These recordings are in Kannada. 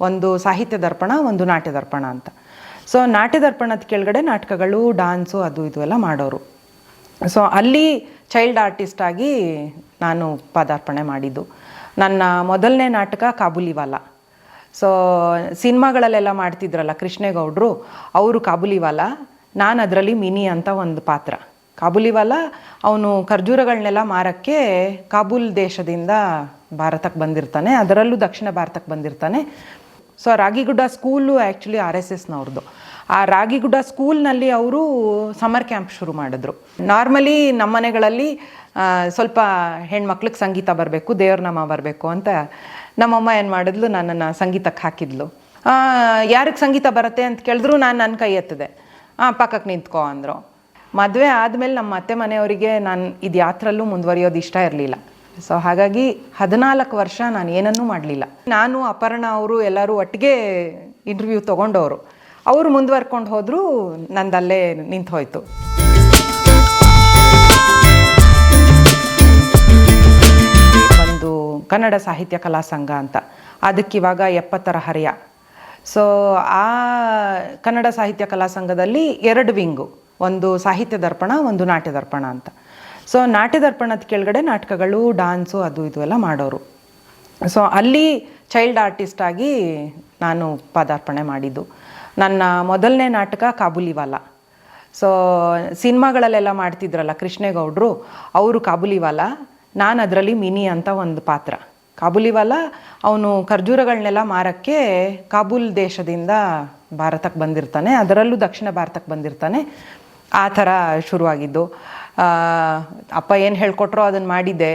ಒಂದು ಸಾಹಿತ್ಯ ದರ್ಪಣ, ಒಂದು ನಾಟ್ಯ ದರ್ಪಣ ಅಂತ. ಸೊ ನಾಟ್ಯ ದರ್ಪಣದ ಕೆಳಗಡೆ ನಾಟಕಗಳು ಡಾನ್ಸು ಅದು ಇದು ಎಲ್ಲ ಮಾಡೋರು. ಸೊ ಅಲ್ಲಿ ಚೈಲ್ಡ್ ಆರ್ಟಿಸ್ಟ್ ಆಗಿ ನಾನು ಪದಾರ್ಪಣೆ ಮಾಡಿದ್ದು. ನನ್ನ ಮೊದಲನೇ ನಾಟಕ ಕಾಬುಲಿವಾಲ. ಸೊ ಸಿನಿಮಾಗಳಲ್ಲೆಲ್ಲ ಮಾಡ್ತಿದ್ರಲ್ಲ ಕೃಷ್ಣೇಗೌಡರು, ಅವರು ಕಾಬುಲಿವಾಲ, ನಾನು ಅದರಲ್ಲಿ ಮಿನಿ ಅಂತ ಒಂದು ಪಾತ್ರ. ಕಾಬುಲಿವಾಲ, ಅವನು ಖರ್ಜೂರಗಳನ್ನೆಲ್ಲ ಮಾರಕ್ಕೆ ಕಾಬೂಲ್ ದೇಶದಿಂದ ಭಾರತಕ್ಕೆ ಬಂದಿರ್ತಾನೆ, ಅದರಲ್ಲೂ ದಕ್ಷಿಣ ಭಾರತಕ್ಕೆ ಬಂದಿರ್ತಾನೆ. So Ragigudda school actually R S ಎಸ್ನವ್ರದ್ದು ಆ ರಾಗಿಗುಡ್ಡ ಸ್ಕೂಲ್ನಲ್ಲಿ ಅವರು ಸಮರ್ ಕ್ಯಾಂಪ್ ಶುರು ಮಾಡಿದ್ರು. ನಾರ್ಮಲಿ ನಮ್ಮ ಮನೆಗಳಲ್ಲಿ ಆ, ಸ್ವಲ್ಪ ಹೆಣ್ಮಕ್ಳಿಗೆ ಸಂಗೀತ ಬರಬೇಕು ದೇವ್ರ ನಾಮ ಬರಬೇಕು ಅಂತ ನಮ್ಮಮ್ಮ ಏನು ಮಾಡಿದ್ಲು ನನ್ನನ್ನು ಸಂಗೀತಕ್ಕೆ ಹಾಕಿದ್ಲು. ಯಾರಿಗೆ ಸಂಗೀತ ಬರುತ್ತೆ ಅಂತ ಕೇಳಿದ್ರು ನಾನು ನನ್ನ ಕೈ ಎತ್ತಿದೆ. ಹಾಂ ಪಕ್ಕಕ್ಕೆ ನಿಂತ್ಕೋ ಅಂದರು. ಮದುವೆ ಆದಮೇಲೆ ನಮ್ಮ ಅತ್ತೆ ಮನೆಯವರಿಗೆ ನಾನು ಇದು ಯಾತ್ರಲ್ಲೂ ಮುಂದುವರಿಯೋದು ಇಷ್ಟ ಇರಲಿಲ್ಲ. ಸೊ ಹಾಗಾಗಿ ಹದಿನಾಲ್ಕು ವರ್ಷ ನಾನು ಏನನ್ನೂ ಮಾಡಲಿಲ್ಲ. ನಾನು ಅಪರ್ಣ ಅವರು ಎಲ್ಲರೂ ಒಟ್ಟಿಗೆ ಇಂಟರ್ವ್ಯೂ ತೊಗೊಂಡವರು. ಅವರು ಮುಂದುವರ್ಕೊಂಡು ಹೋದರೂ, ನಂದಲ್ಲೇ ನಿಂತು ಹೋಯ್ತು. ಒಂದು ಕನ್ನಡ ಸಾಹಿತ್ಯ ಕಲಾ ಸಂಘ ಅಂತ. ಅದಕ್ಕೆ ಇವಾಗ ಎಪ್ಪತ್ತರ ಹರಿಯ. ಸೊ ಆ ಕನ್ನಡ ಸಾಹಿತ್ಯ ಕಲಾ ಸಂಘದಲ್ಲಿ ಎರಡು ವಿಂಗು ಒಂದು ಸಾಹಿತ್ಯ ದರ್ಪಣ, ಒಂದು ನಾಟ್ಯ ದರ್ಪಣ ಅಂತ. ಸೊ ನಾಟ್ಯ ದರ್ಪಣದ ಕೆಳಗಡೆ ನಾಟಕಗಳು ಡಾನ್ಸು ಅದು ಇದು ಎಲ್ಲ ಮಾಡೋರು. ಸೊ ಅಲ್ಲಿ ಚೈಲ್ಡ್ ಆರ್ಟಿಸ್ಟ್ ಆಗಿ ನಾನು ಪದಾರ್ಪಣೆ ಮಾಡಿದ್ದು. ನನ್ನ ಮೊದಲನೇ ನಾಟಕ ಕಾಬುಲಿವಾಲ. ಸೊ ಸಿನಿಮಾಗಳಲ್ಲೆಲ್ಲ ಮಾಡ್ತಿದ್ರಲ್ಲ ಕೃಷ್ಣೇಗೌಡರು, ಅವರು ಕಾಬುಲಿವಾಲ, ನಾನು ಅದರಲ್ಲಿ ಮಿನಿ ಅಂತ ಒಂದು ಪಾತ್ರ. ಕಾಬುಲಿವಾಲ, ಅವನು ಖರ್ಜೂರಗಳನ್ನೆಲ್ಲ ಮಾರಕ್ಕೆ ಕಾಬೂಲ್ ದೇಶದಿಂದ ಭಾರತಕ್ಕೆ ಬಂದಿರ್ತಾನೆ, ಅದರಲ್ಲೂ ದಕ್ಷಿಣ ಭಾರತಕ್ಕೆ ಬಂದಿರ್ತಾನೆ. ಆ ಥರ ಶುರುವಾಗಿದ್ದು. ಅಪ್ಪ ಏನು ಹೇಳ್ಕೊಟ್ರೋ ಅದನ್ನು ಮಾಡಿದ್ದೆ.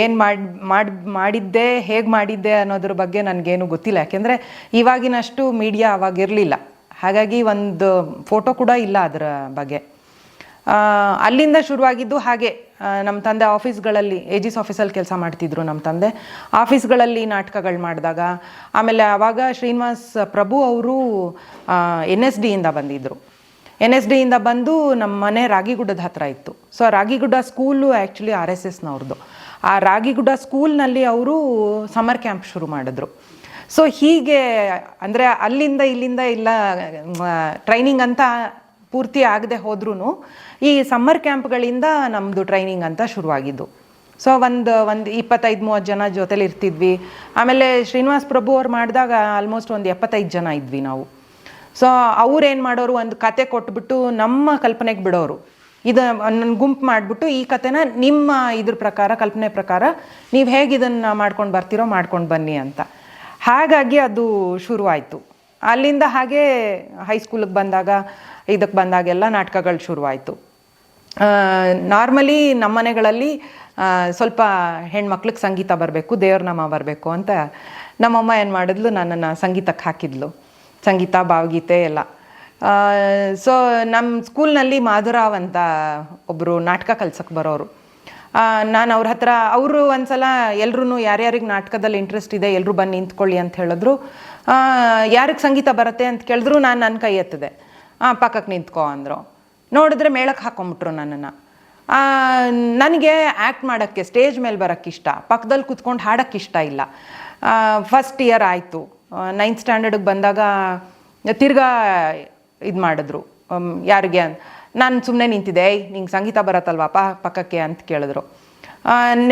ಏನು ಮಾಡಿ ಮಾಡಿ, ಮಾಡಿದ್ದೆ, ಹೇಗೆ ಮಾಡಿದ್ದೆ ಅನ್ನೋದ್ರ ಬಗ್ಗೆ ನನಗೇನು ಗೊತ್ತಿಲ್ಲ. ಯಾಕೆಂದರೆ ಇವಾಗಿನಷ್ಟು ಮೀಡಿಯಾ ಅವಾಗ ಇರಲಿಲ್ಲ. ಹಾಗಾಗಿ ಒಂದು ಫೋಟೋ ಕೂಡ ಇಲ್ಲ ಅದರ ಬಗ್ಗೆ. ಅಲ್ಲಿಂದ ಶುರುವಾಗಿದ್ದು ಹಾಗೆ ನಮ್ಮ ತಂದೆ ಆಫೀಸ್ಗಳಲ್ಲಿ ಏಜಿಸ್ ಆಫೀಸಲ್ಲಿ ಕೆಲಸ ಮಾಡ್ತಿದ್ರು ನಮ್ಮ ತಂದೆ. ಆಫೀಸ್ಗಳಲ್ಲಿ ನಾಟಕಗಳು ಮಾಡಿದಾಗ, ಆಮೇಲೆ ಆವಾಗ ಶ್ರೀನಿವಾಸ್ ಪ್ರಭು ಅವರು ಎನ್ ಎಸ್ ಡಿಯಿಂದ ಬಂದಿದ್ದರು ಎನ್ ಎಸ್ ಡಿಯಿಂದ ಬಂದು ನಮ್ಮ ಮನೆ ರಾಗಿಗುಡ್ಡದ ಹತ್ರ ಇತ್ತು. So Ragigudda school actually R S ಎಸ್ನವ್ರದ್ದು ಆ ರಾಗಿಗುಡ್ಡ ಸ್ಕೂಲ್ನಲ್ಲಿ ಅವರು ಸಮರ್ ಕ್ಯಾಂಪ್ ಶುರು ಮಾಡಿದ್ರು. ಸೊ ಹೀಗೆ ಅಂದರೆ ಅಲ್ಲಿಂದ ಇಲ್ಲಿಂದ ಇಲ್ಲ ಟ್ರೈನಿಂಗ್ ಅಂತ ಪೂರ್ತಿ ಆಗದೆ ಹೋದ್ರೂ ಈ ಸಮ್ಮರ್ ಕ್ಯಾಂಪ್ಗಳಿಂದ ನಮ್ಮದು ಟ್ರೈನಿಂಗ್ ಅಂತ ಶುರುವಾಗಿದ್ದು. ಸೊ ಒಂದು ಒಂದು ಇಪ್ಪತ್ತೈದು, ಮೂವತ್ತು ಜನ ಜೊತೆಲಿ ಇರ್ತಿದ್ವಿ. ಆಮೇಲೆ ಶ್ರೀನಿವಾಸ್ ಪ್ರಭು ಅವ್ರು ಮಾಡಿದಾಗ ಆಲ್ಮೋಸ್ಟ್ ಒಂದು ಎಪ್ಪತ್ತೈದು ಜನ ಇದ್ವಿ ನಾವು. ಸೊ ಅವ್ರು ಏನು ಮಾಡೋರು ಒಂದು ಕತೆ ಕೊಟ್ಬಿಟ್ಟು ನಮ್ಮ ಕಲ್ಪನೆಗೆ ಬಿಡೋರು. ಇದು ನನ್ನ ಗುಂಪು ಮಾಡಿಬಿಟ್ಟು ಈ ಕತೆನ ನಿಮ್ಮ ಇದ್ರ ಪ್ರಕಾರ, ಕಲ್ಪನೆ ಪ್ರಕಾರ ನೀವು ಹೇಗೆ ಇದನ್ನು ಮಾಡ್ಕೊಂಡು ಬರ್ತೀರೋ ಮಾಡ್ಕೊಂಡು ಬನ್ನಿ ಅಂತ. ಹಾಗಾಗಿ ಅದು ಶುರುವಾಯಿತು. ಅಲ್ಲಿಂದ ಹಾಗೆ ಹೈಸ್ಕೂಲಿಗೆ ಬಂದಾಗ ಇದಕ್ಕೆ ಬಂದಾಗೆಲ್ಲ ನಾಟಕಗಳು ಶುರುವಾಯಿತು. ನಾರ್ಮಲಿ ನಮ್ಮ ಮನೆಗಳಲ್ಲಿ ಸ್ವಲ್ಪ ಹೆಣ್ಮಕ್ಳಿಗೆ ಸಂಗೀತ ಬರಬೇಕು, ದೇವ್ರ ನಾಮ ಬರಬೇಕು ಅಂತ ನಮ್ಮಮ್ಮ ಏನು ಮಾಡಿದ್ಲು, ನನ್ನನ್ನು ಸಂಗೀತಕ್ಕೆ ಹಾಕಿದ್ಲು. ಸಂಗೀತ ಭಾವಗೀತೆ ಎಲ್ಲ. ಸೊ ನಮ್ಮ ಸ್ಕೂಲ್ನಲ್ಲಿ ಮಾಧುರಾವ್ ಅಂತ ಒಬ್ಬರು ನಾಟಕ ಕಲ್ಸಕ್ಕೆ ಬರೋರು. ನಾನು ಅವ್ರ ಹತ್ರ, ಅವರು ಒಂದ್ಸಲ ಎಲ್ರೂ ಯಾರ್ಯಾರಿಗೆ ನಾಟಕದಲ್ಲಿ ಇಂಟ್ರೆಸ್ಟ್ ಇದೆ ಎಲ್ಲರೂ ಬಂದು ನಿಂತ್ಕೊಳ್ಳಿ ಅಂತ ಹೇಳಿದ್ರು. ಯಾರಿಗೆ ಸಂಗೀತ ಬರುತ್ತೆ ಅಂತ ಕೇಳಿದ್ರು, ನಾನು ನನ್ನ ಕೈ ಎತ್ತಿದೆ. ಹಾಂ ಪಕ್ಕಕ್ಕೆ ನಿಂತ್ಕೊ ಅಂದರು. ನೋಡಿದ್ರೆ ಮೇಳಕ್ಕೆ ಹಾಕೊಂಬಿಟ್ರು ನನ್ನನ್ನು. ನನಗೆ ಆ್ಯಕ್ಟ್ ಮಾಡೋಕ್ಕೆ ಸ್ಟೇಜ್ ಮೇಲೆ ಬರೋಕ್ಕಿಷ್ಟ ಪಕ್ಕದಲ್ಲಿ ಕುತ್ಕೊಂಡು ಹಾಡೋಕ್ಕಿಷ್ಟ ಇಲ್ಲ. ಫಸ್ಟ್ ಇಯರ್ ಆಯಿತು. ನೈನ್ತ್ ಸ್ಟ್ಯಾಂಡರ್ಡಿಗೆ ಬಂದಾಗ, ತಿರ್ಗಾ ಇದು ಮಾಡಿದ್ರು. ಯಾರಿಗೆ ನಾನು ಸುಮ್ಮನೆ ನಿಂತಿದ್ದೆ ನಿಂಗೆ ಸಂಗೀತ ಬರತ್ತಲ್ವಾ, ಪಾ, ಪಕ್ಕಕ್ಕೆ, ಅಂತ ಕೇಳಿದ್ರು.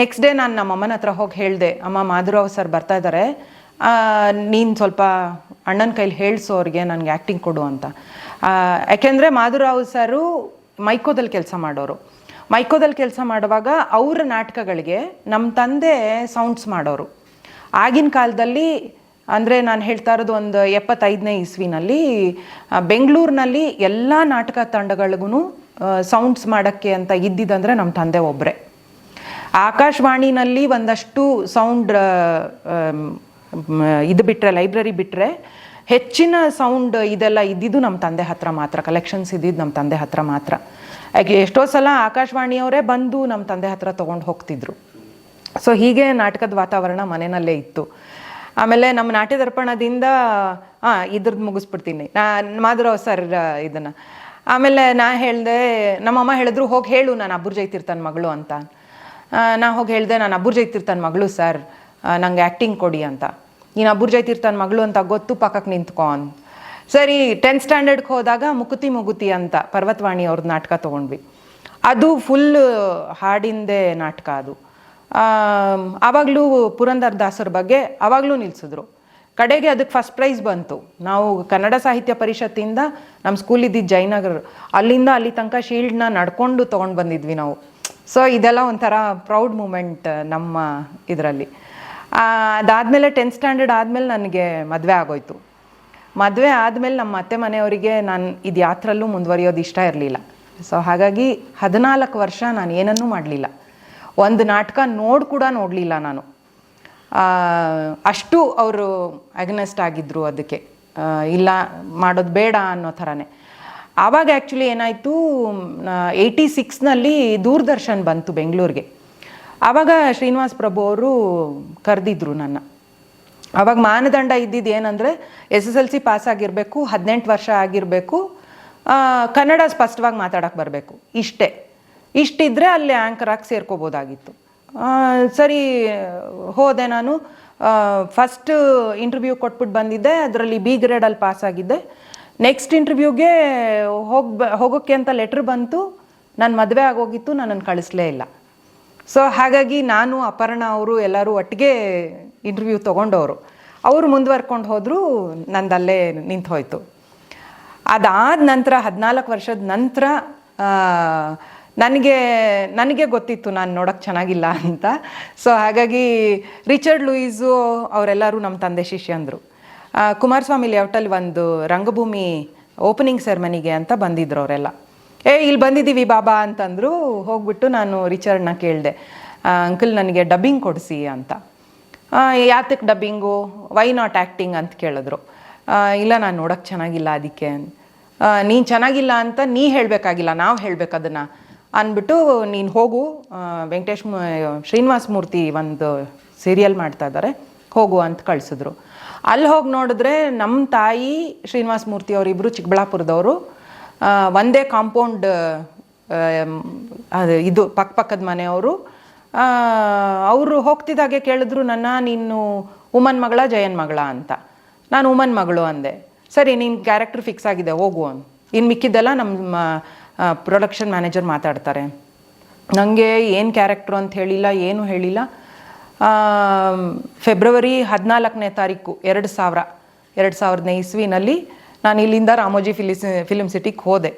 ನೆಕ್ಸ್ಟ್ ಡೇ ನಾನು ನಮ್ಮ ಅಮ್ಮನ ಹತ್ರ ಹೋಗಿ ಹೇಳಿದೆ, ಅಮ್ಮ, ಮಾಧುರಾವ್ ಸರ್ ಬರ್ತಾ ಇದ್ದಾರೆ ನೀನು ಸ್ವಲ್ಪ ಅಣ್ಣನ ಕೈಲಿ ಹೇಳಿಸು ಅವ್ರಿಗೆ, ನನಗೆ ಆ್ಯಕ್ಟಿಂಗ್ ಕೊಡು ಅಂತ. ಯಾಕೆಂದರೆ ಮಾಧುರಾವ್ ಸರು ಮೈಕೋದಲ್ಲಿ ಕೆಲಸ ಮಾಡೋರು. ಮೈಕೋದಲ್ಲಿ ಕೆಲಸ ಮಾಡುವಾಗ ಅವರ ನಾಟಕಗಳಿಗೆ ನಮ್ಮ ತಂದೆ ಸೌಂಡ್ಸ್ ಮಾಡೋರು. ಆಗಿನ ಕಾಲದಲ್ಲಿ ಅಂದರೆ ನಾನು ಹೇಳ್ತಾ ಇರೋದು ಒಂದು ಎಪ್ಪತ್ತೈದನೇ ಇಸ್ವಿನಲ್ಲಿ ಬೆಂಗಳೂರಿನಲ್ಲಿ ಎಲ್ಲ ನಾಟಕ ತಂಡಗಳಿಗೂ ಸೌಂಡ್ಸ್ ಮಾಡೋಕ್ಕೆ ಅಂತ ಇದ್ದಿದ್ದಂದರೆ ನಮ್ಮ ತಂದೆ ಒಬ್ಬರೇ ಆಕಾಶವಾಣಿನಲ್ಲಿ ಒಂದಷ್ಟು ಸೌಂಡ್ ಇದು ಬಿಟ್ಟರೆ ಲೈಬ್ರರಿ ಬಿಟ್ಟರೆ ಹೆಚ್ಚಿನ ಸೌಂಡ್ ಇದೆಲ್ಲ ಇದ್ದಿದ್ದು ನಮ್ಮ ತಂದೆ ಹತ್ರ ಮಾತ್ರ ಕಲೆಕ್ಷನ್ಸ್ ಇದ್ದಿದ್ದು ನಮ್ಮ ತಂದೆ ಹತ್ರ ಮಾತ್ರ. ಯಾಕೆ ಎಷ್ಟೋ ಸಲ ಆಕಾಶವಾಣಿಯವರೇ ಬಂದು ನಮ್ಮ ತಂದೆ ಹತ್ರ ತೊಗೊಂಡು ಹೋಗ್ತಿದ್ರು. ಸೊ ಹೀಗೆ ನಾಟಕದ ವಾತಾವರಣ ಮನೆಯಲ್ಲೇ ಇತ್ತು. ಆಮೇಲೆ ನಮ್ಮ ನಾಟ್ಯ ದರ್ಪಣದಿಂದ ಹಾಂ ಇದ್ರದ್ದು ಮುಗಿಸ್ಬಿಡ್ತೀನಿ. ನಾನು ಮಾಧುರಾವ್ ಸರ್ ಇದನ್ನು. ಆಮೇಲೆ ನಾ ಹೇಳಿದೆ ನಮ್ಮಮ್ಮ ಹೇಳಿದ್ರು, ಹೋಗಿ ಹೇಳು, ನಾನು ಅಬ್ಬುರ್ ಜೈತಿರ್ತಾನ ಮಗಳು ಅಂತ. ನಾ ಹೋಗಿ ಹೇಳಿದೆ, ನಾನು ಅಬ್ಬುರ್ ಜೈತಿರ್ತಾನ ಮಗಳು ಸರ್ ನಂಗೆ ಆ್ಯಕ್ಟಿಂಗ್ ಕೊಡಿ ಅಂತ. ನೀನು ಅಬ್ಬುರ್ಜಯ್ ಜೈತಿರ್ತಾನ ಮಗಳು ಅಂತ ಗೊತ್ತು ಪಕ್ಕಕ್ಕೆ ನಿಂತ್ಕೊ ಅಂತ ಸರಿ ಟೆಂತ್ ಸ್ಟ್ಯಾಂಡರ್ಡ್ಗೆ ಹೋದಾಗ ಮುಕುತಿ ಮುಗುತಿ ಅಂತ ಪರ್ವತವಾಣಿ ಅವ್ರದ್ದು ನಾಟಕ ತೊಗೊಂಡ್ವಿ. ಅದು ಫುಲ್ ಹಾಡಿಂದೇ ನಾಟಕ ಅದು. ಆವಾಗಲೂ ಪುರಂದರ್ ದಾಸರ ಬಗ್ಗೆ ಆವಾಗಲೂ ನಿಲ್ಲಿಸಿದ್ರು ಕಡೆಗೆ ಅದಕ್ಕೆ ಫಸ್ಟ್ ಪ್ರೈಸ್ ಬಂತು. ನಾವು ಕನ್ನಡ ಸಾಹಿತ್ಯ ಪರಿಷತ್ತಿಂದ ನಮ್ಮ ಸ್ಕೂಲ್ ಇದ್ದಿದ್ದು ಜಯನಗರ್ ಅಲ್ಲಿಂದ ಅಲ್ಲಿ ತನಕ ಶೀಲ್ಡ್ನ ನಡ್ಕೊಂಡು ತೊಗೊಂಡು ಬಂದಿದ್ವಿ ನಾವು. ಸೊ ಇದೆಲ್ಲ ಒಂಥರ ಪ್ರೌಡ್ ಮೂಮೆಂಟ್ ನಮ್ಮ ಇದರಲ್ಲಿ. ಅದಾದಮೇಲೆ ಟೆಂತ್ ಸ್ಟ್ಯಾಂಡರ್ಡ್ ಆದಮೇಲೆ ನನಗೆ ಮದುವೆ ಆಗೋಯ್ತು. ಮದುವೆ ಆದಮೇಲೆ ನಮ್ಮ ಅತ್ತೆ ಮನೆಯವರಿಗೆ ನಾನು ಇದು ಯಾತ್ರಲ್ಲೂ ಮುಂದುವರಿಯೋದು ಇಷ್ಟ ಇರಲಿಲ್ಲ. ಸೊ ಹಾಗಾಗಿ ಹದಿನಾಲ್ಕು ವರ್ಷ ನಾನು ಏನನ್ನೂ ಮಾಡಲಿಲ್ಲ. ಒಂದು ನಾಟಕ ನೋಡಿ ಕೂಡ ನೋಡಲಿಲ್ಲ ನಾನು. ಅಷ್ಟು ಅವರು ಅಗ್ನೆಸ್ಟ್ ಆಗಿದ್ದರು ಅದಕ್ಕೆ. ಇಲ್ಲ, ಮಾಡೋದು ಬೇಡ ಅನ್ನೋ ಥರನೇ. ಆವಾಗ ಆ್ಯಕ್ಚುಲಿ ಏನಾಯಿತು ಏಯ್ಟಿ ಸಿಕ್ಸ್ನಲ್ಲಿ ದೂರದರ್ಶನ್ ಬಂತು ಬೆಂಗಳೂರಿಗೆ. ಆವಾಗ ಶ್ರೀನಿವಾಸ್ ಪ್ರಭು ಅವರು ಕರೆದಿದ್ರು ನನ್ನ. ಆವಾಗ ಮಾನದಂಡ ಇದ್ದಿದ್ದು ಏನಂದರೆ, S S L C pass ಆಗಿರಬೇಕು, ಹದಿನೆಂಟು ವರ್ಷ ಆಗಿರಬೇಕು ಕನ್ನಡ ಸ್ಪಷ್ಟವಾಗಿ ಮಾತಾಡೋಕ್ಕೆ ಬರಬೇಕು, ಇಷ್ಟೇ. ಇಷ್ಟಿದ್ರೆ ಅಲ್ಲಿ ಆ್ಯಂಕರ್ ಆಗಿ ಸೇರ್ಕೋಬೋದಾಗಿತ್ತು. ಸರಿ, ಹೋದೆ ನಾನು. ಫಸ್ಟ್ ಇಂಟರ್ವ್ಯೂ ಕೊಟ್ಬಿಟ್ಟು ಬಂದಿದ್ದೆ, ಅದರಲ್ಲಿ ಬಿ ಗ್ರೇಡಲ್ಲಿ ಪಾಸ್ ಆಗಿದ್ದೆ. ನೆಕ್ಸ್ಟ್ ಇಂಟರ್ವ್ಯೂಗೆ ಹೋಗಿ ಹೋಗೋಕ್ಕೆ ಅಂತ ಲೆಟ್ರ್ ಬಂತು. ನನ್ನ ಮದುವೆ ಆಗೋಗಿತ್ತು ನನ್ನನ್ನು ಕಳಿಸ್ಲೇ ಇಲ್ಲ. ಸೊ ಹಾಗಾಗಿ ನಾನು, ಅಪರ್ಣ ಅವರು ಎಲ್ಲರೂ ಒಟ್ಟಿಗೆ ಇಂಟರ್ವ್ಯೂ ತೊಗೊಂಡವರು. ಅವರು ಮುಂದುವರ್ಕೊಂಡು ಹೋದರೂ, ನಂದಲ್ಲೇ ನಿಂತು ಹೋಯಿತು ಅದಾದ ನಂತರ, ಹದಿನಾಲ್ಕು ವರ್ಷದ ನಂತರ ನನಗೆ ನನಗೆ ಗೊತ್ತಿತ್ತು ನಾನು ನೋಡೋಕ್ಕೆ ಚೆನ್ನಾಗಿಲ್ಲ ಅಂತ. ಸೊ ಹಾಗಾಗಿ ರಿಚರ್ಡ್ ಲೂಯಿಸು ಅವರೆಲ್ಲರೂ ನಮ್ಮ ತಂದೆ ಶಿಷ್ಯಂದರು ಕುಮಾರಸ್ವಾಮಿ ಲೇಔಟಲ್ಲಿ ಒಂದು ರಂಗಭೂಮಿ ಓಪನಿಂಗ್ ಸೆರೆಮನಿಗೆ ಅಂತ ಬಂದಿದ್ರು ಅವರೆಲ್ಲ. ಏ, ಇಲ್ಲಿ ಬಂದಿದ್ದೀವಿ ಬಾಬಾ ಅಂತಂದರು, ಹೋಗ್ಬಿಟ್ಟು ನಾನು ರಿಚರ್ಡ್ನ ಕೇಳಿದೆ. ಅಂಕಲ್ ನನಗೆ ಡಬ್ಬಿಂಗ್ ಕೊಡಿಸಿ ಅಂತ. ಯಾತಕ್ಕೆ ಡಬ್ಬಿಂಗು ವೈ ನಾಟ್ ಆ್ಯಕ್ಟಿಂಗ್ ಅಂತ ಕೇಳಿದ್ರು. ಇಲ್ಲ, ನಾನು ನೋಡೋಕ್ಕೆ ಚೆನ್ನಾಗಿಲ್ಲ ಅದಕ್ಕೆ. ನೀನು ಚೆನ್ನಾಗಿಲ್ಲ ಅಂತ ನೀ ಹೇಳಬೇಕಾಗಿಲ್ಲ, ನಾವು ಹೇಳಬೇಕು ಅದನ್ನು. ಅಂದ್ಬಿಟ್ಟು ನೀನು ಹೋಗು ವೆಂಕಟೇಶ್ ಶ್ರೀನಿವಾಸ ಮೂರ್ತಿ ಒಂದು ಸೀರಿಯಲ್ ಮಾಡ್ತಾ ಇದ್ದಾರೆ ಹೋಗು ಅಂತ ಕಳಿಸಿದ್ರು. ಅಲ್ಲಿ ಹೋಗಿ ನೋಡಿದ್ರೆ ನಮ್ಮ ತಾಯಿ ಶ್ರೀನಿವಾಸ ಮೂರ್ತಿ ಅವರಿಬ್ಬರು ಚಿಕ್ಕಬಳ್ಳಾಪುರದವರು ಒಂದೇ ಕಾಂಪೌಂಡ್ ಅದು ಇದು ಪಕ್ಕ ಪಕ್ಕದ ಮನೆಯವರು. ಅವರು ಹೋಗ್ತಿದ್ದಾಗೆ ಕೇಳಿದ್ರು, ನನ್ನ, ನೀನು ಉಮನ್ ಮಗಳ, ಜಯನ್ ಮಗಳ ಅಂತ. ನಾನು ಉಮನ್ ಮಗಳು ಅಂದೆ. ಸರಿ ನಿನ್ನ ಕ್ಯಾರೆಕ್ಟರ್ ಫಿಕ್ಸ್ ಆಗಿದೆ, ಹೋಗು ಅಂತ. ಇನ್ನು ಮಿಕ್ಕಿದ್ದೆಲ್ಲ ನಮ್ಮ ಪ್ರೊಡಕ್ಷನ್ ಮ್ಯಾನೇಜರ್ ಮಾತಾಡ್ತಾರೆ. ನನಗೆ ಏನು ಕ್ಯಾರೆಕ್ಟ್ರು ಅಂತ ಹೇಳಿಲ್ಲ, ಏನು ಹೇಳಿಲ್ಲ. ಫೆಬ್ರವರಿ ಹದಿನಾಲ್ಕನೇ ತಾರೀಕು ಎರಡು ಸಾವಿರ, ಎರಡು ಸಾವಿರದ ಇಸ್ವಿನಲ್ಲಿ ನಾನು ಇಲ್ಲಿಂದ ರಾಮೋಜಿ ಫಿಲಿಸ್ ಫಿಲಿಮ್ ಸಿಟಿಗೆ ಹೋದೆ.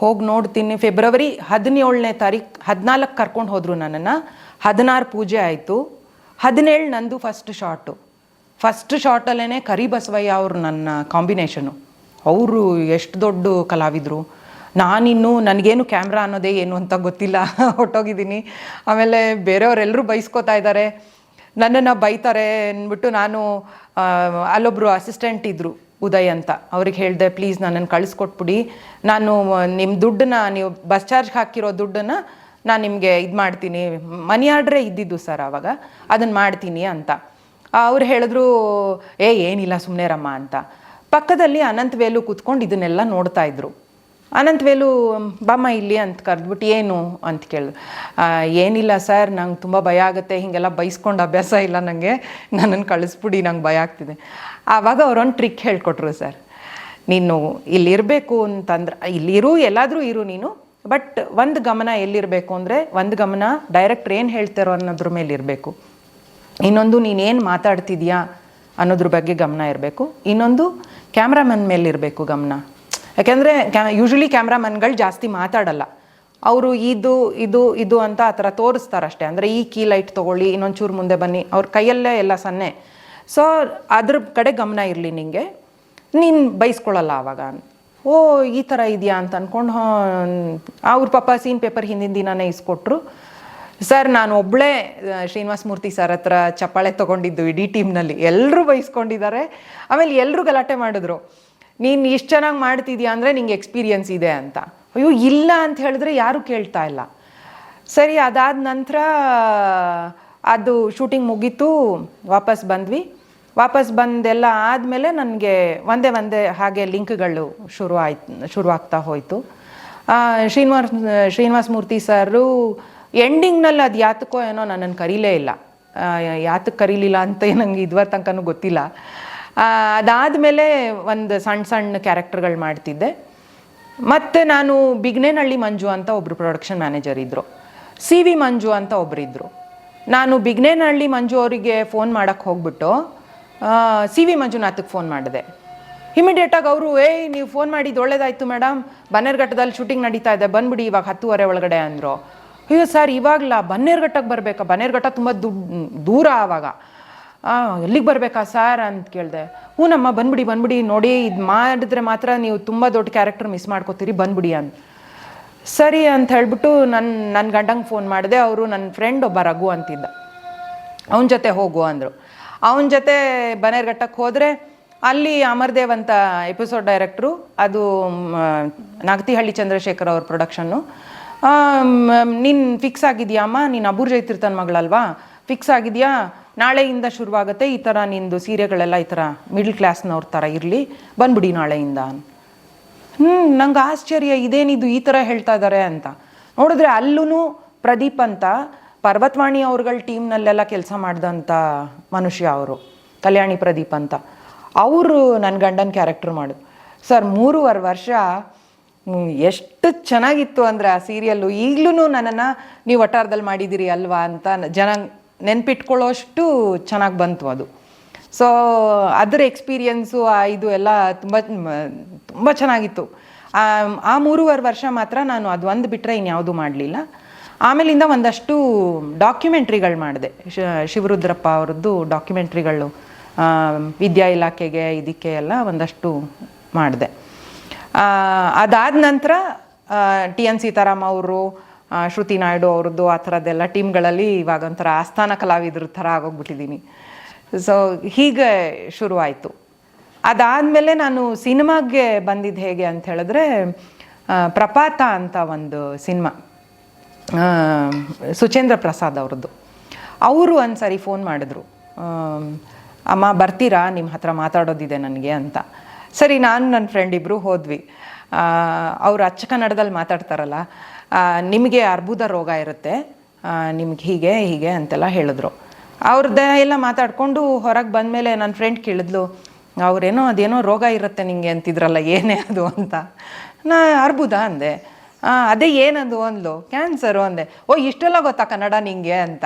ಹೋಗಿ ನೋಡ್ತೀನಿ ಫೆಬ್ರವರಿ ಹದಿನೇಳನೇ ತಾರೀಕು ಹದಿನಾಲ್ಕು ಕರ್ಕೊಂಡು ಹೋದರು ನನ್ನನ್ನು. ಹದಿನಾರು ಪೂಜೆ ಆಯಿತು. ಹದಿನೇಳು ನಂದು ಫಸ್ಟ್ ಶಾರ್ಟು ಫಸ್ಟ್ ಶಾರ್ಟಲ್ಲೇ ಕರಿಬಸವಯ್ಯ ಅವರು ನನ್ನ ಕಾಂಬಿನೇಷನು ಅವರು ಎಷ್ಟು ದೊಡ್ಡ ಕಲಾವಿದರು. ನಾನಿನ್ನು ನನಗೇನು ಕ್ಯಾಮ್ರಾ ಅನ್ನೋದೇ ಏನು ಅಂತ ಗೊತ್ತಿಲ್ಲ. ಹೊಟ್ಟೋಗಿದ್ದೀನಿ ಆಮೇಲೆ ಬೇರೆಯವರೆಲ್ಲರೂ ಬೈಸ್ಕೋತಾ ಇದ್ದಾರೆ. ನನ್ನನ್ನು ಬೈತಾರೆ ಅಂದ್ಬಿಟ್ಟು ನಾನು ಅಲ್ಲೊಬ್ಬರು ಅಸಿಸ್ಟೆಂಟ್ ಇದ್ದರು ಉದಯ್ ಅಂತ. ಅವ್ರಿಗೆ ಹೇಳಿದೆ ಪ್ಲೀಸ್ ನನ್ನನ್ನು ಕಳಿಸ್ಕೊಟ್ಬಿಡಿ. ನಾನು ನಿಮ್ಮ ದುಡ್ಡನ್ನ, ನೀವು ಬಸ್ ಚಾರ್ಜ್ ಹಾಕಿರೋ ದುಡ್ಡನ್ನು ನಾನು ನಿಮಗೆ ಇದು ಮಾಡ್ತೀನಿ. ಮನಿ ಆರ್ಡ್ರೇ ಇದ್ದಿದ್ದು ಸರ್ ಆವಾಗ ಅದನ್ನು ಮಾಡ್ತೀನಿ ಅಂತ. ಅವ್ರು ಹೇಳಿದ್ರು, ಏ, ಏನಿಲ್ಲ ಸುಮ್ಮನೆ ರಮ್ಮ ಅಂತ. ಪಕ್ಕದಲ್ಲಿ ಅನಂತ ವೇಲು ಕೂತ್ಕೊಂಡು ಇದನ್ನೆಲ್ಲ ನೋಡ್ತಾ ಇದ್ರು. ಅನಂತ ವೇಲು ಬಾಮ್ಮ ಇಲ್ಲಿ ಅಂತ ಕರೆದ್ಬಿಟ್ಟು, ಏನು ಅಂತ ಕೇಳಿದ್ರು ಏನಿಲ್ಲ ಸರ್, ನಂಗೆ ತುಂಬ ಭಯ ಆಗುತ್ತೆ, ಹೀಗೆಲ್ಲ ಬೈಸ್ಕೊಂಡು ಅಭ್ಯಾಸ ಇಲ್ಲ ನನಗೆ ನನ್ನನ್ನು ಕಳಿಸ್ಬಿಡಿ, ನಂಗೆ ಭಯ ಆಗ್ತಿದೆ. ಆವಾಗ ಅವರೊಂದು ಟ್ರಿಕ್ ಹೇಳ್ಕೊಟ್ರು ಸರ್. ನೀನು ಇಲ್ಲಿರಬೇಕು ಅಂತಂದ್ರೆ, ಇಲ್ಲಿರು, ಎಲ್ಲಾದರೂ ಇರು ನೀನು ಬಟ್ ಒಂದು ಗಮನ ಎಲ್ಲಿರಬೇಕು ಅಂದರೆ, ಒಂದು ಗಮನ ಡೈರೆಕ್ಟ್ರ್ ಏನು ಹೇಳ್ತಾರೋ ಅನ್ನೋದ್ರ ಮೇಲೆ ಇರಬೇಕು. ಇನ್ನೊಂದು ನೀನೇನು ಮಾತಾಡ್ತಿದ್ಯಾ ಅನ್ನೋದ್ರ ಬಗ್ಗೆ ಗಮನ ಇರಬೇಕು. ಇನ್ನೊಂದು ಕ್ಯಾಮ್ರಾಮನ್ ಮೇಲೆ ಇರಬೇಕು ಗಮನ. ಯಾಕೆಂದರೆ ಕ್ಯಾ ಯೂಶ್ವಲಿ ಕ್ಯಾಮ್ರಾಮನ್ಗಳು ಜಾಸ್ತಿ ಮಾತಾಡಲ್ಲ. ಅವರು ಇದು ಇದು ಇದು ಅಂತ ಆ ಥರ ತೋರಿಸ್ತಾರಷ್ಟೇ. ಅಂದರೆ ಈ ಕೀ ಲೈಟ್ ತೊಗೊಳ್ಳಿ, ಇನ್ನೊಂಚೂರು ಮುಂದೆ ಬನ್ನಿ. ಅವ್ರ ಕೈಯಲ್ಲೇ ಎಲ್ಲ ಸನ್ನೆ. ಸೊ ಅದ್ರ ಕಡೆ ಗಮನ ಇರಲಿ ನಿಮಗೆ ನೀನು ಬೈಸ್ಕೊಳ್ಳಲ್ಲ ಆವಾಗ ಓ, ಈ ಥರ ಇದೆಯಾ ಅಂತ ಅಂದ್ಕೊಂಡು ಅವ್ರ ಪಾಪ ಸೀನ್ ಪೇಪರ್ ಹಿಂದಿನ ದಿನನೇ ಇಸ್ಕೊಟ್ರು. ಸರ್, ನಾನು ಒಬ್ಬಳೇ ಶ್ರೀನಿವಾಸ ಮೂರ್ತಿ ಸರ್ ಹತ್ರ ಚಪ್ಪಾಳೆ ತೊಗೊಂಡಿದ್ದು ಇಡೀ ಟೀಮ್ನಲ್ಲಿ ಎಲ್ಲರೂ ಬೈಸ್ಕೊಂಡಿದ್ದಾರೆ. ಆಮೇಲೆ ಎಲ್ಲರೂ ಗಲಾಟೆ ಮಾಡಿದ್ರು. ನೀನು ಇಷ್ಟು ಚೆನ್ನಾಗಿ ಮಾಡ್ತಿದ್ಯಾ ಅಂದರೆ ನಿಂಗೆ ಎಕ್ಸ್ಪೀರಿಯನ್ಸ್ ಇದೆ ಅಂತ. ಅಯ್ಯೋ, ಇಲ್ಲ ಅಂತ ಹೇಳಿದ್ರೆ ಯಾರೂ ಕೇಳ್ತಾ ಇಲ್ಲ. ಸರಿ, ಅದಾದ ನಂತರ, ಅದು ಶೂಟಿಂಗ್ ಮುಗೀತು, ವಾಪಸ್ ಬಂದ್ವಿ. ವಾಪಸ್ ಬಂದೆಲ್ಲ ಆದಮೇಲೆ ನನಗೆ ಒಂದೇ ಒಂದೇ ಹಾಗೆ ಲಿಂಕ್ಗಳು ಶುರು ಆಯ್ತು, ಶುರುವಾಗ್ತಾ ಹೋಯಿತು. ಶ್ರೀನಿವಾಸ್, ಶ್ರೀನಿವಾಸ ಮೂರ್ತಿ ಸರು ಎಂಡಿಂಗ್ನಲ್ಲಿ ಅದು ಯಾತಕ್ಕೋ ಏನೋ ನನ್ನನ್ನು ಕರೀಲೇ ಇಲ್ಲ. ಯಾತಕ್ಕೆ ಕರೀಲಿಲ್ಲ ಅಂತ ನನಗೆ ಇದುವರ ತನಕನೂ ಗೊತ್ತಿಲ್ಲ. ಅದಾದಮೇಲೆ ಒಂದು ಸಣ್ಣ ಸಣ್ಣ ಕ್ಯಾರೆಕ್ಟರ್ಗಳು ಮಾಡ್ತಿದ್ದೆ. ಮತ್ತು ನಾನು ಬಿಗ್ನೇನಹಳ್ಳಿ ಮಂಜು ಅಂತ ಒಬ್ಬರು ಪ್ರೊಡಕ್ಷನ್ ಮ್ಯಾನೇಜರ್ ಇದ್ದರು ಸಿ ವಿ ಮಂಜು ಅಂತ ಒಬ್ರು ಇದ್ದರು ನಾನು ಬಿಗ್ನೇನಹಳ್ಳಿ ಮಂಜು ಅವರಿಗೆ ಫೋನ್ ಮಾಡೋಕ್ಕೆ ಹೋಗ್ಬಿಟ್ಟು ಸಿ ವಿ ಮಂಜುನಾಥಕ್ಕೆ ಫೋನ್ ಮಾಡಿದೆ. ಇಮಿಡಿಯೇಟಾಗಿ ಅವರು, ಏಯ್, ನೀವು ಫೋನ್ ಮಾಡಿದ್ದು ಒಳ್ಳೇದಾಯಿತು ಮೇಡಮ್ ಬನ್ನೇರ್ಘಟ್ಟದಲ್ಲಿ ಶೂಟಿಂಗ್ ನಡೀತಾ ಇದೆ. ಬಂದ್ಬಿಡಿ, ಇವಾಗ ಹತ್ತುವರೆ ಒಳಗಡೆ ಅಂದರು. ಅಯ್ಯೋ ಸರ್, ಇವಾಗಲ? ಬನ್ನೇರ್ಘಟ್ಟಕ್ಕೆ ಬರಬೇಕಾ? ಬನ್ನೇರ್ಘಟ್ಟ ತುಂಬ ದುಡ್ಡು ದೂರ ಆವಾಗ. ಎಲ್ಲಿಗೆ ಬರಬೇಕಾ ಸರ್ ಅಂತ ಕೇಳಿದೆ. ಹ್ಞೂನಮ್ಮ ಬಂದ್ಬಿಡಿ ಬಂದ್ಬಿಡಿ, ನೋಡಿ, ಇದು ಮಾಡಿದ್ರೆ ಮಾತ್ರ ನೀವು ತುಂಬ ದೊಡ್ಡ ಕ್ಯಾರೆಕ್ಟರ್ ಮಿಸ್ ಮಾಡ್ಕೋತೀರಿ, ಬಂದ್ಬಿಡಿ ಅಂತ ಸರಿ ಅಂತ ಹೇಳ್ಬಿಟ್ಟು ನನ್ನ ನನ್ನ ಗಂಡಂಗೆ ಫೋನ್ ಮಾಡಿದೆ, ಅವರು ನನ್ನ ಫ್ರೆಂಡ್ ಒಬ್ಬ ರಘು ಅಂತಿದ್ದ. ಅವನ ಜೊತೆ ಹೋಗು ಅಂದರು. ಅವನ ಜೊತೆ ಬನೇರ್ಘಟ್ಟಕ್ಕೆ ಹೋದರೆ ಅಲ್ಲಿ ಅಮರ್ದೇವ್ ಅಂತ ಎಪಿಸೋಡ್ ಡೈರೆಕ್ಟ್ರು ಅದು ನಾಗತಿಹಳ್ಳಿ ಚಂದ್ರಶೇಖರ್ ಅವ್ರ ಪ್ರೊಡಕ್ಷನ್ನು ನೀನು ಫಿಕ್ಸ್ ಆಗಿದೆಯಾ ಅಮ್ಮ? ನೀನು ಅಬೂರ್ ಜೈತಿರ್ತನ ಮಗಳಲ್ವಾ? ಫಿಕ್ಸ್ ಆಗಿದೆಯಾ? ನಾಳೆಯಿಂದ ಶುರುವಾಗುತ್ತೆ. ಈ ಥರ ನಿಂದು ಸೀರೆಗಳೆಲ್ಲ ಈ ಥರ ಮಿಡ್ಲ್ ಕ್ಲಾಸ್ನವ್ರ ಥರ ಇರಲಿ. ಬಂದ್ಬಿಡಿ ನಾಳೆಯಿಂದ. ಹ್ಞೂ ನಂಗೆ ಆಶ್ಚರ್ಯ. ಇದೇನಿದು ಈ ಥರ ಹೇಳ್ತಾ ಇದ್ದಾರೆ ಅಂತ. ನೋಡಿದ್ರೆ ಅಲ್ಲೂ ಪ್ರದೀಪ್ ಅಂತ ಪರ್ವತವಾಣಿ ಅವ್ರಗಳ ಟೀಮ್ನಲ್ಲೆಲ್ಲ ಕೆಲಸ ಮಾಡಿದಂಥ ಮನುಷ್ಯ ಅವರು. ಕಲ್ಯಾಣಿ ಪ್ರದೀಪ್ ಅಂತ. ಅವರು ನನ್ನ ಗಂಡನ ಕ್ಯಾರೆಕ್ಟರ್ ಮಾಡು ಸರ್, ಮೂರುವರೆ ವರ್ಷ ಎಷ್ಟು ಚೆನ್ನಾಗಿತ್ತು ಅಂದರೆ ಆ ಸೀರಿಯಲ್ಲು ಈಗಲೂ ನನ್ನನ್ನು, ನೀವು ಒಟ್ಟಾರದಲ್ಲಿ ಮಾಡಿದ್ದೀರಿ ಅಲ್ವಾ? ಅಂತ ನ- ನೆನ್ಪಿಟ್ಕೊಳ್ಳೋಷ್ಟು ಚೆನ್ನಾಗಿ ಬಂತು ಅದು. ಸೊ ಅದರ ಎಕ್ಸ್ಪೀರಿಯನ್ಸು ಇದು ಎಲ್ಲ ತುಂಬ ತುಂಬ ಚೆನ್ನಾಗಿತ್ತು. ಆ ಮೂರುವರೆ ವರ್ಷ ಮಾತ್ರ ನಾನು ಅದು ಒಂದು ಬಿಟ್ಟರೆ ಇನ್ಯಾವುದೂ ಮಾಡಲಿಲ್ಲ. ಆಮೇಲಿಂದ ಒಂದಷ್ಟು ಡಾಕ್ಯುಮೆಂಟ್ರಿಗಳು ಮಾಡಿದೆ. ಶಿವರುದ್ರಪ್ಪ ಅವ್ರದ್ದು ಡಾಕ್ಯುಮೆಂಟ್ರಿಗಳು ವಿದ್ಯಾ ಇಲಾಖೆಗೆ ಇದಕ್ಕೆ ಎಲ್ಲ ಒಂದಷ್ಟು ಮಾಡಿದೆ. ಅದಾದ ನಂತರ ಟಿ ಎನ್ ಸೀತಾರಾಮ್ ಅವರು ಶ್ರುತಿ ನಾಯ್ಡು ಅವ್ರದ್ದು ಆ ಥರದ್ದೆಲ್ಲ ಟೀಮ್ಗಳಲ್ಲಿ ಇವಾಗ ಒಂಥರ ಆಸ್ಥಾನ ಕಲಾವಿದ್ರ ಥರ ಆಗೋಗ್ಬಿಟ್ಟಿದ್ದೀನಿ. ಸೊ ಹೀಗೆ ಶುರುವಾಯಿತು. ಅದಾದಮೇಲೆ ನಾನು ಸಿನಿಮಾಗೆ ಬಂದಿದ್ದು ಹೇಗೆ ಅಂತ ಹೇಳಿದ್ರೆ ಪ್ರಪಾತ ಅಂತ ಒಂದು ಸಿನಿಮಾ ಸುಚೇಂದ್ರ ಪ್ರಸಾದ್ ಅವ್ರದ್ದು. ಅವರು ಒಂದು ಸಾರಿ ಫೋನ್ ಮಾಡಿದ್ರು ಅಮ್ಮ, ಬರ್ತೀರಾ? ನಿಮ್ಮ ಹತ್ರ ಮಾತಾಡೋದಿದೆ ನನಗೆ ಅಂತ. ಸರಿ, ನಾನು ನನ್ನ ಫ್ರೆಂಡ್ ಇಬ್ಬರು ಹೋದ್ವಿ. ಅವ್ರು ಅಚ್ಚ ಕನ್ನಡದಲ್ಲಿ ಮಾತಾಡ್ತಾರಲ್ಲ ನಿಮಗೆ ಅರ್ಬುದ ರೋಗ ಇರುತ್ತೆ. ನಿಮ್ಗೆ ಹೀಗೆ ಹೀಗೆ ಅಂತೆಲ್ಲ ಹೇಳಿದ್ರು. ಅವ್ರದ್ದ ಎಲ್ಲ ಮಾತಾಡಿಕೊಂಡು ಹೊರಗೆ ಬಂದಮೇಲೆ ನನ್ನ ಫ್ರೆಂಡ್ ಕೇಳಿದ್ಲು, ಅವ್ರೇನೋ ಅದೇನೋ ರೋಗ ಇರುತ್ತೆ ನಿಮಗೆ ಅಂತಿದ್ರಲ್ಲ, ಏನೇ ಅದು ಅಂತ. ನಾ, ಅರ್ಬುದ? ಅಂದೆ. ಅದೇ ಏನದು? ಅಂದ್ಲು. ಕ್ಯಾನ್ಸರು ಅಂದೆ. ಓ, ಇಷ್ಟೆಲ್ಲ ಗೊತ್ತಾ ಕನ್ನಡ ನಿಂಗೆ? ಅಂತ.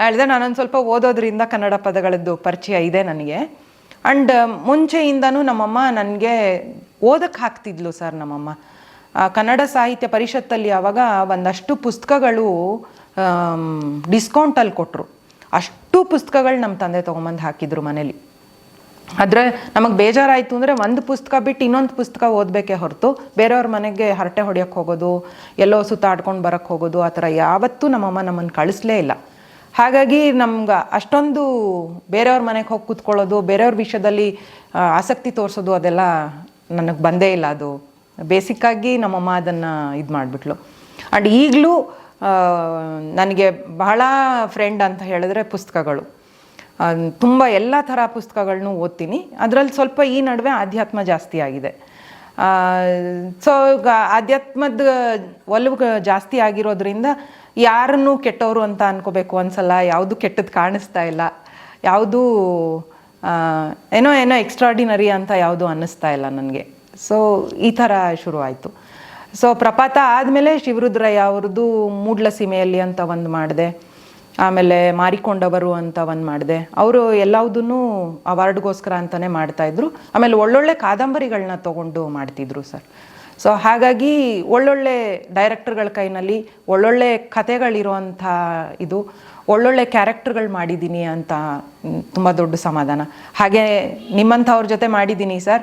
ಹೇಳಿದೆ ನಾನೊಂದು ಸ್ವಲ್ಪ ಓದೋದ್ರಿಂದ ಕನ್ನಡ ಪದಗಳದ್ದು ಪರಿಚಯ ಇದೆ ನನಗೆ. ಆ್ಯಂಡ್ ಮುಂಚೆಯಿಂದನೂ ನಮ್ಮಮ್ಮ ನನಗೆ ಓದಕ್ಕೆ ಹಾಕ್ತಿದ್ಲು ಸರ್ ನಮ್ಮಮ್ಮ. ಕನ್ನಡ ಸಾಹಿತ್ಯ ಪರಿಷತ್ತಲ್ಲಿ ಆವಾಗ ಒಂದಷ್ಟು ಪುಸ್ತಕಗಳು ಡಿಸ್ಕೌಂಟಲ್ಲಿ ಕೊಟ್ಟರು ಅಷ್ಟು ಪುಸ್ತಕಗಳು ನಮ್ಮ ತಂದೆ ತೊಗೊಂಬಂದು ಹಾಕಿದ್ರು ಮನೇಲಿ. ಆದರೆ ನಮಗೆ ಬೇಜಾರಾಯಿತು ಅಂದರೆ ಒಂದು ಪುಸ್ತಕ ಬಿಟ್ಟು ಇನ್ನೊಂದು ಪುಸ್ತಕ ಓದಬೇಕೇ ಹೊರತು ಬೇರೆಯವ್ರ ಮನೆಗೆ ಹರಟೆ ಹೊಡೆಯೋಕ್ಕೆ ಹೋಗೋದು, ಎಲ್ಲೋ ಸುತ್ತಾಡ್ಕೊಂಡು ಬರೋಕ್ಕೆ ಹೋಗೋದು, ಆ ಥರ ಯಾವತ್ತೂ ನಮ್ಮಮ್ಮ ನಮ್ಮನ್ನು ಕಳಿಸ್ಲೇ ಇಲ್ಲ. ಹಾಗಾಗಿ ನಮ್ಗೆ ಅಷ್ಟೊಂದು ಬೇರೆಯವ್ರ ಮನೆಗೆ ಹೋಗಿ ಕೂತ್ಕೊಳ್ಳೋದು, ಬೇರೆಯವ್ರ ವಿಷಯದಲ್ಲಿ ಆಸಕ್ತಿ ತೋರಿಸೋದು ಅದೆಲ್ಲ ನನಗೆ ಬಂದೇ ಇಲ್ಲ ಅದು. ಬೇಸಿಕ್ಕಾಗಿ ನಮ್ಮಮ್ಮ ಅದನ್ನು ಇದು ಮಾಡಿಬಿಟ್ಲು. ಆ್ಯಂಡ್ ಈಗಲೂ ನನಗೆ ಬಹಳ ಫ್ರೆಂಡ್ ಅಂತ ಹೇಳಿದ್ರೆ ಪುಸ್ತಕಗಳು. ತುಂಬ ಎಲ್ಲ ಥರ ಪುಸ್ತಕಗಳನ್ನೂ ಓದ್ತೀನಿ. ಅದರಲ್ಲಿ ಸ್ವಲ್ಪ ಈ ನಡುವೆ ಆಧ್ಯಾತ್ಮ ಜಾಸ್ತಿ ಆಗಿದೆ. ಸೊ ಆಧ್ಯಾತ್ಮದ ಒಲವು ಜಾಸ್ತಿ ಆಗಿರೋದ್ರಿಂದ ಯಾರನ್ನೂ ಕೆಟ್ಟವರು ಅಂತ ಅನ್ಕೋಬೇಕು ಅನ್ಸಲ್ಲ, ಯಾವುದು ಕೆಟ್ಟದ್ದು ಕಾಣಿಸ್ತಾ ಇಲ್ಲ, ಯಾವುದೂ ಏನೋ ಏನೋ ಎಕ್ಸ್ಟ್ರಾಡಿನರಿ ಅಂತ ಯಾವುದು ಅನ್ನಿಸ್ತಾ ಇಲ್ಲ ನನಗೆ. ಸೊ ಈ ಥರ ಶುರುವಾಯಿತು. ಸೊ ಪ್ರಪಾತ ಆದಮೇಲೆ ಶಿವರುದ್ರಯ್ಯ ಅವ್ರದ್ದು ಮೂಡ್ಲ ಸೀಮೆಯಲ್ಲಿ ಅಂತ ಒಂದು ಮಾಡಿದೆ. ಆಮೇಲೆ ಮಾರಿಕೊಂಡವರು ಅಂತ ಒಂದು ಮಾಡಿದೆ. ಅವರು ಎಲ್ಲವುದನ್ನು ಅವಾರ್ಡ್ಗೋಸ್ಕರ ಅಂತಲೇ ಮಾಡ್ತಾಯಿದ್ರು ಆಮೇಲೆ ಒಳ್ಳೊಳ್ಳೆ ಕಾದಂಬರಿಗಳನ್ನ ತೊಗೊಂಡು ಮಾಡ್ತಿದ್ರು ಸರ್. ಸೊ ಹಾಗಾಗಿ ಒಳ್ಳೊಳ್ಳೆ ಡೈರೆಕ್ಟರ್ಗಳ ಕೈನಲ್ಲಿ ಒಳ್ಳೊಳ್ಳೆ ಕಥೆಗಳಿರುವಂಥ ಇದು. ಒಳ್ಳೊಳ್ಳೆ ಕ್ಯಾರೆಕ್ಟರ್ಗಳು ಮಾಡಿದ್ದೀನಿ ಅಂತ ತುಂಬ ದೊಡ್ಡ ಸಮಾಧಾನ. ಹಾಗೆ ನಿಮ್ಮಂಥವ್ರ ಜೊತೆ ಮಾಡಿದ್ದೀನಿ ಸರ್.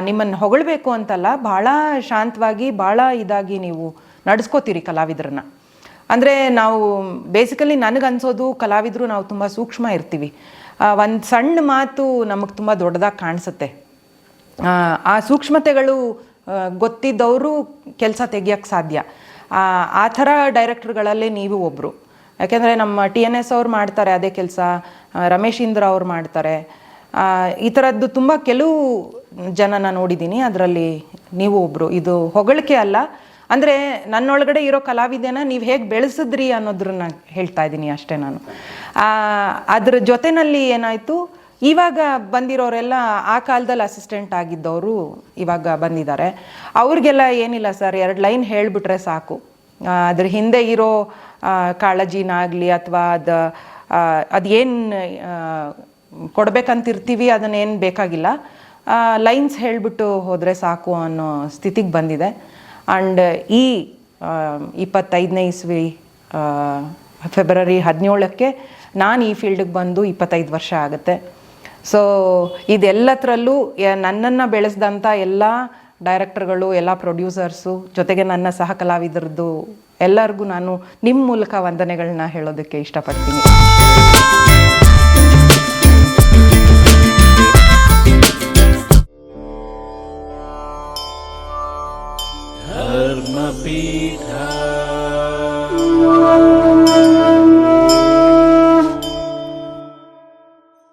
ನಿಮ್ಮನ್ನು ಹೊಗಳಬೇಕು ಅಂತಲ್ಲ ಭಾಳ ಶಾಂತವಾಗಿ ಭಾಳ ಇದಾಗಿ ನೀವು ನಡೆಸ್ಕೋತೀರಿ ಕಲಾವಿದ್ರನ್ನ. ಅಂದರೆ ನಾವು ಬೇಸಿಕಲಿ ನನಗನ್ಸೋದು ಕಲಾವಿದರು ನಾವು ತುಂಬ ಸೂಕ್ಷ್ಮ ಇರ್ತೀವಿ. ಒಂದು ಸಣ್ಣ ಮಾತು ನಮಗೆ ತುಂಬ ದೊಡ್ಡದಾಗಿ ಕಾಣಿಸುತ್ತೆ. ಆ, ಸೂಕ್ಷ್ಮತೆಗಳು ಗೊತ್ತಿದ್ದವರು ಕೆಲಸ ತೆಗಿಯೋಕ್ಕೆ ಸಾಧ್ಯ. ಆ ಥರ ಡೈರೆಕ್ಟರ್ಗಳಲ್ಲೇ ನೀವು ಒಬ್ಬರು ಯಾಕೆಂದರೆ ನಮ್ಮ ಟಿ ಎನ್ ಎಸ್ ಅವ್ರು ಮಾಡ್ತಾರೆ ಅದೇ ಕೆಲಸ ರಮೇಶ್ ಇಂದ್ರ ಅವ್ರು ಮಾಡ್ತಾರೆ. ಈ ಥರದ್ದು ತುಂಬ ಕೆಲವು ಜನನ ನೋಡಿದ್ದೀನಿ ಅದರಲ್ಲಿ ನೀವು ಒಬ್ಬರು ಇದು ಹೊಗಳಿಕೆ ಅಲ್ಲ. ಅಂದರೆ ನನ್ನೊಳಗಡೆ ಇರೋ ಕಲಾವಿದೆನ ನೀವು ಹೇಗೆ ಬೆಳೆಸಿದ್ರಿ ಅನ್ನೋದ್ರನ್ನ ಹೇಳ್ತಾ ಇದ್ದೀನಿ ಅಷ್ಟೇ ನಾನು. ಅದ್ರ ಜೊತೆನಲ್ಲಿ ಏನಾಯಿತು, ಇವಾಗ ಬಂದಿರೋರೆಲ್ಲ ಆ ಕಾಲದಲ್ಲಿ ಅಸಿಸ್ಟೆಂಟ್ ಆಗಿದ್ದವರು ಇವಾಗ ಬಂದಿದ್ದಾರೆ. ಅವ್ರಿಗೆಲ್ಲ ಏನಿಲ್ಲ ಸರ್, ಎರಡು ಲೈನ್ ಹೇಳಿಬಿಟ್ರೆ ಸಾಕು. ಅದ್ರ ಹಿಂದೆ ಇರೋ ಕಾಳಜಿನಾಗಲಿ ಅಥವಾ ಅದು ಅದೇನು ಕೊಡಬೇಕಂತಿರ್ತೀವಿ, ಅದನ್ನೇನು ಬೇಕಾಗಿಲ್ಲ. ಲೈನ್ಸ್ ಹೇಳಿಬಿಟ್ಟು ಹೋದರೆ ಸಾಕು ಅನ್ನೋ ಸ್ಥಿತಿಗೆ ಬಂದಿದೆ. ಆ್ಯಂಡ್ ಈ ಇಪ್ಪತ್ತೈದನೇ ಇಸ್ವಿ ಫೆಬ್ರವರಿ ಹದಿನೇಳಕ್ಕೆ ನಾನು ಈ ಫೀಲ್ಡಿಗೆ ಬಂದು ಇಪ್ಪತ್ತೈದು ವರ್ಷ ಆಗುತ್ತೆ. ಸೊ ಇದೆಲ್ಲತ್ರಲ್ಲೂ ನನ್ನನ್ನು ಬೆಳೆಸಿದಂಥ ಎಲ್ಲ ಡೈರೆಕ್ಟರ್ಗಳು ಎಲ್ಲ ಪ್ರೊಡ್ಯೂಸರ್ಸು ಜೊತೆಗೆ ನನ್ನ ಸಹ ಕಲಾವಿದರದ್ದು ಎಲ್ಲರಿಗೂ ನಾನು ನಿಮ್ಮ ಮೂಲಕ ವಂದನೆಗಳನ್ನ ಹೇಳೋದಕ್ಕೆ ಇಷ್ಟಪಡ್ತೀನಿ.